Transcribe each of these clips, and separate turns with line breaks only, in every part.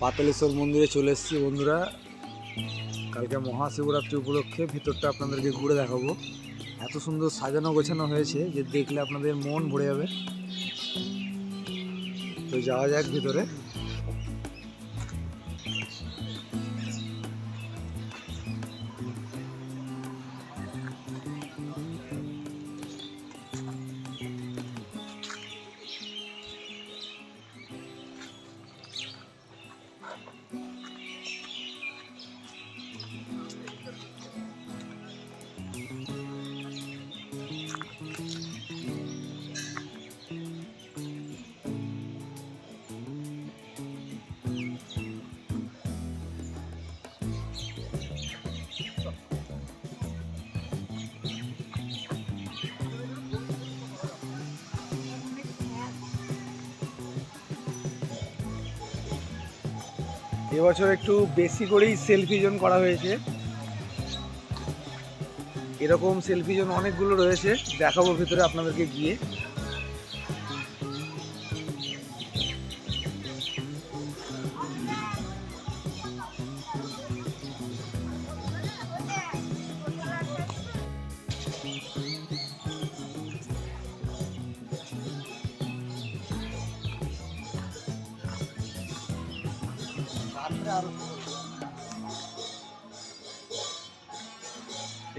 পাতালেশ্বর মন্দিরে চলে এসেছি বন্ধুরা। কালকে মহাশিবরাত্রি উপলক্ষে ভিতরটা আপনাদেরকে ঘুরে দেখাবো। এত সুন্দর সাজানো গোছানো হয়েছে যে দেখলে আপনাদের মন ভরে যাবে। তো যাওয়া যাক ভিতরে। এবছর একটু বেশি করেই সেলফি জোন করা হয়েছে। এরকম সেলফি জোন অনেকগুলো রয়েছে, দেখাবো ভিতরে আপনাদেরকে গিয়ে।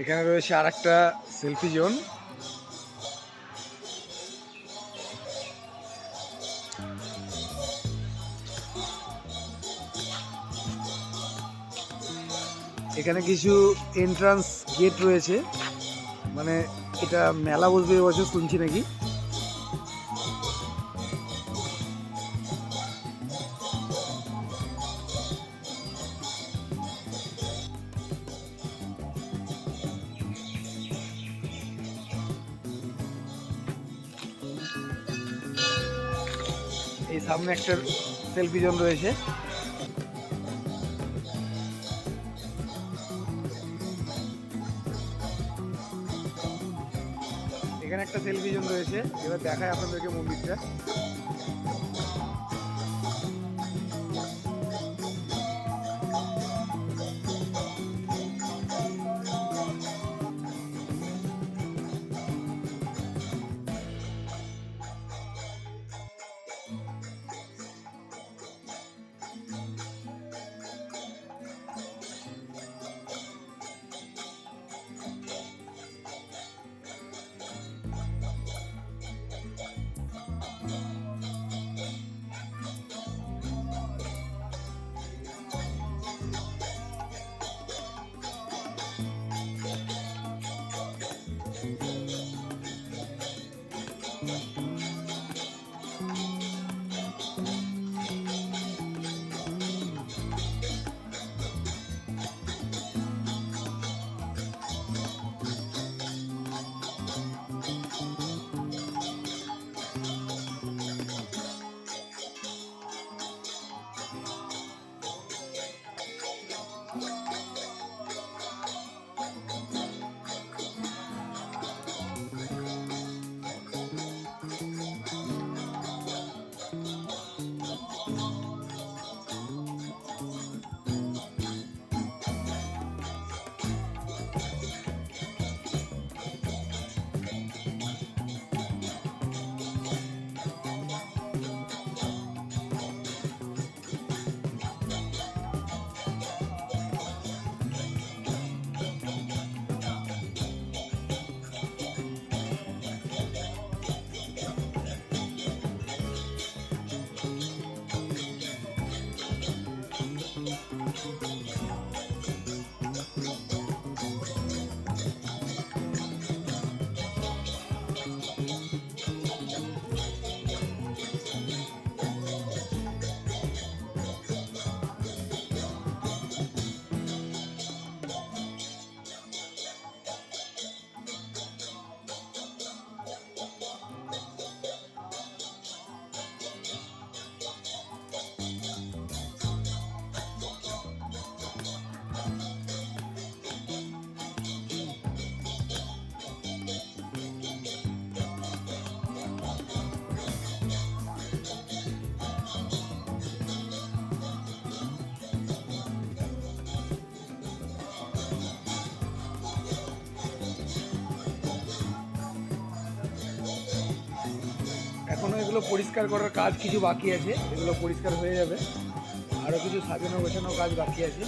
এখানে রয়েছে আর একটা সেলফি জোন। এখানে কিছু এন্ট্রান্স গেট রয়েছে। মানে এটা মেলা বসবে এবছর শুনছি নাকি? এই সামনে একটা সেলফি জোন রয়েছে। এখানে একটা সেলফি জোন রয়েছে। এবার দেখায় আপনাদেরকে মন্দিরটা। এগুলো পরিষ্কার করার কাজ কিছু বাকি আছে, এগুলো পরিষ্কার হয়ে যাবে। আরও কিছু সাজানো গোছানো কাজ বাকি আছে।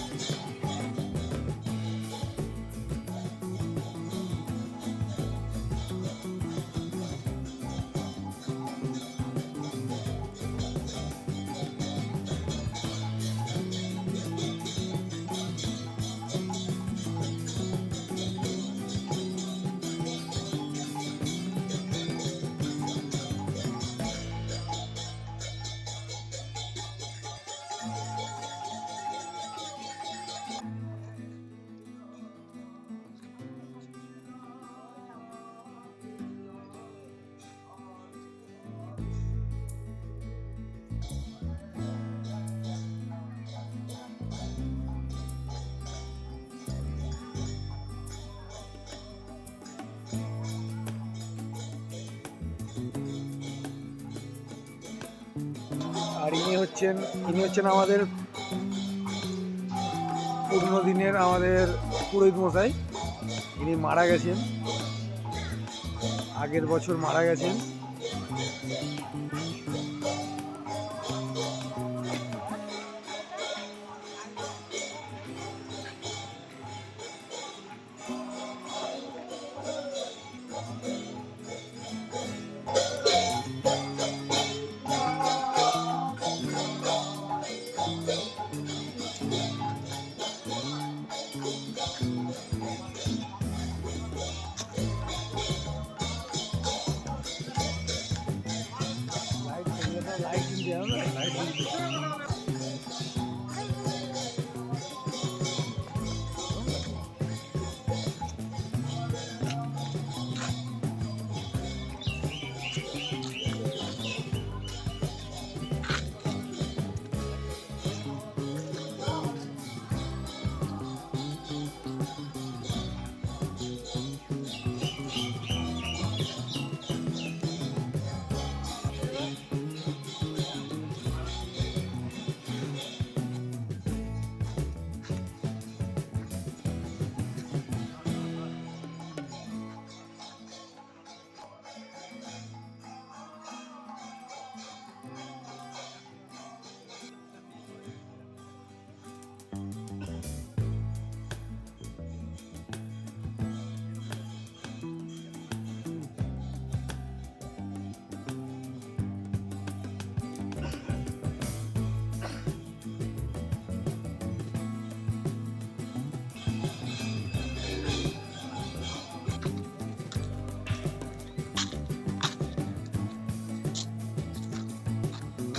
আর ইনি হচ্ছেন ইনি হচ্ছেন আমাদের পুরনো দিনের আমাদের পুরোহিত মশাই। ইনি মারা গেছেন। আগের বছর মারা গেছেন।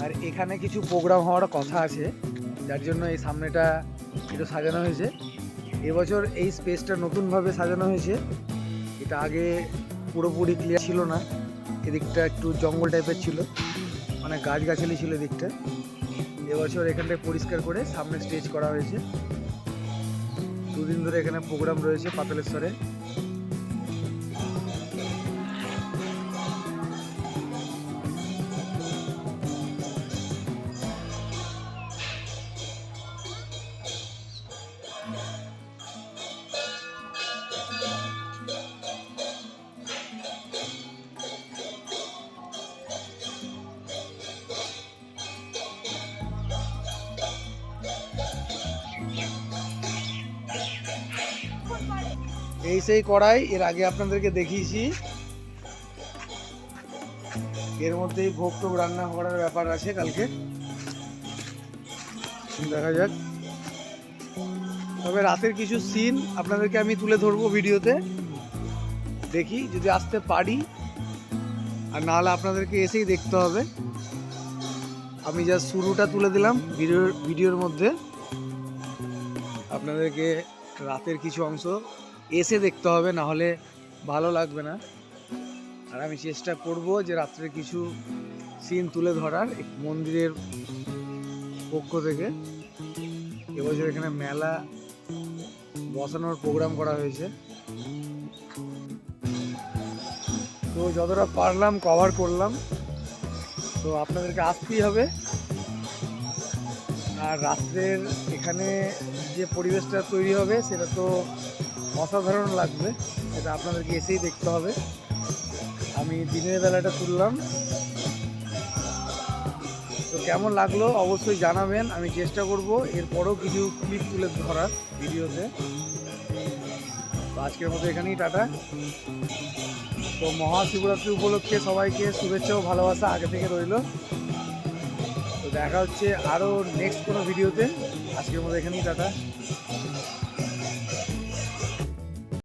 আর এখানে কিছু প্রোগ্রাম হওয়ার কথা আছে, যার জন্য এই সামনেটা একটু সাজানো হয়েছে। এবছর এই স্পেসটা নতুনভাবে সাজানো হয়েছে। এটা আগে পুরোপুরি ক্লিয়ার ছিল না। এদিকটা একটু জঙ্গল টাইপের ছিল। মানে গাছগাছালি ছিল এদিকটা। এবছর এখানটায় পরিষ্কার করে সামনে স্টেজ করা হয়েছে। দুদিন ধরে এখানে প্রোগ্রাম রয়েছে পাতালেশ্বরে। এই সেই কড়াই, এর আগে আপনাদেরকে দেখিয়েছি। এর মধ্যেই ভোগ টোগ রান্না করার ব্যাপার আছে কালকে। দেখা যাক। তবে রাতের কিছু সিন আপনাদেরকে আমি তুলে ধরবো ভিডিওতে। দেখি যদি আসতে পারি, আর নাহলে আপনাদেরকে এসেই দেখতে হবে। আমি যা শুরুটা তুলে দিলাম ভিডিওর ভিডিওর মধ্যে। আপনাদেরকে রাতের কিছু অংশ এসে দেখতে হবে, না হলে ভালো লাগবে না। আর আমি চেষ্টা করব যে রাত্রে কিছু সিন তুলে ধরার মন্দিরের পক্ষ থেকে। এবছর এখানে মেলা বসানোর প্রোগ্রাম করা হয়েছে। তো যতটা পারলাম কভার করলাম। তো আপনাদেরকে আসতেই হবে। আর রাত্রের এখানে যে পরিবেশটা তৈরি হবে, সেটা তো অসাধারণ লাগবে। সেটা আপনাদেরকে এসেই দেখতে হবে। আমি দিনের বেলাটা তুললাম। তো কেমন লাগল অবশ্যই জানাবেন, আমি চেষ্টা করব। এরপরও কিছু ক্লিপ তুলে ধরার ভিডিওতে। আজকের মতো এখানেই টাটা। তো মহাশিবরাত্রি উপলক্ষে সবাইকে শুভেচ্ছা ও ভালোবাসা আগে থেকে রইল। দেখা হচ্ছে আরও নেক্সট কোনো ভিডিওতে আজকের মধ্যে এখানেই টাটা।